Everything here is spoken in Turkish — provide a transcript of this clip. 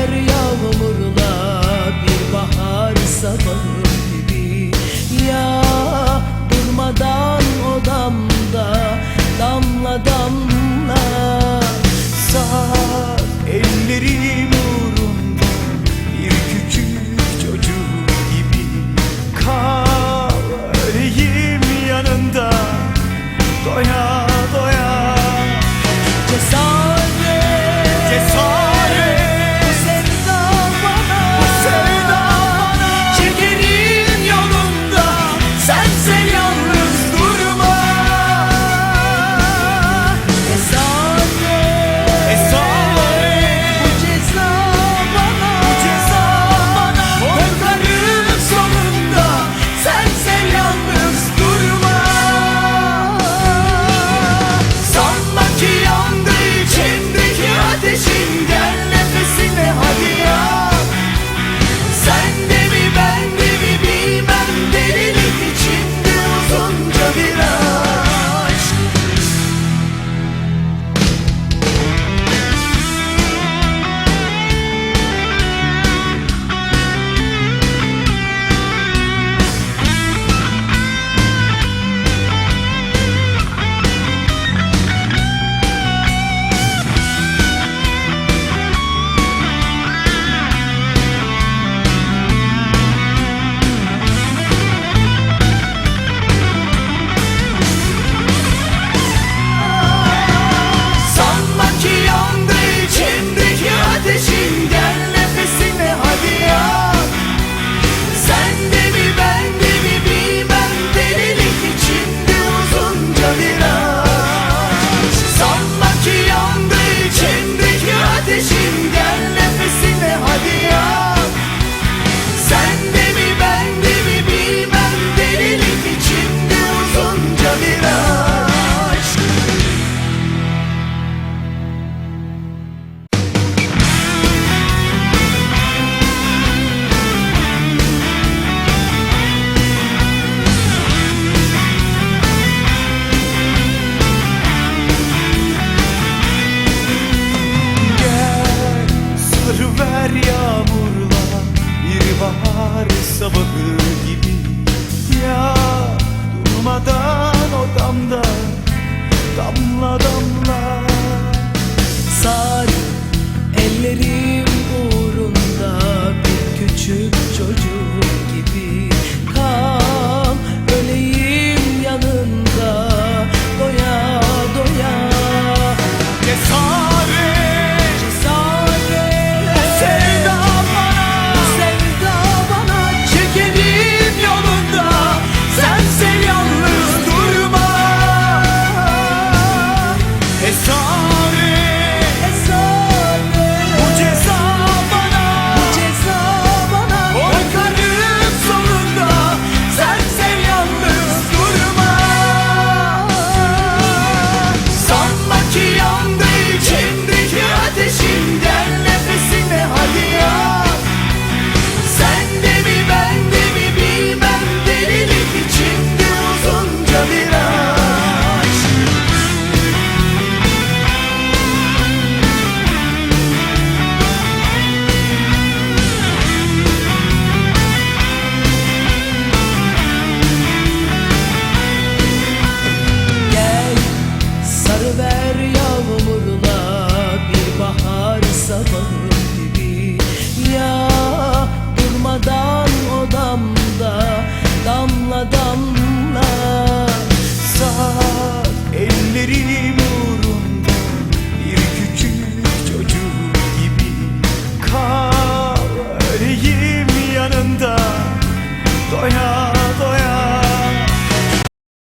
Her yağmurla bir bahar sabahı gibi. Ya durmadan odamda damla damla. Sar ellerimi Eser yağmurla bir bahar sabahı gibi. Ya durmadan odamda damla damla Sar ellerim uğrunda bir küçük çocuk.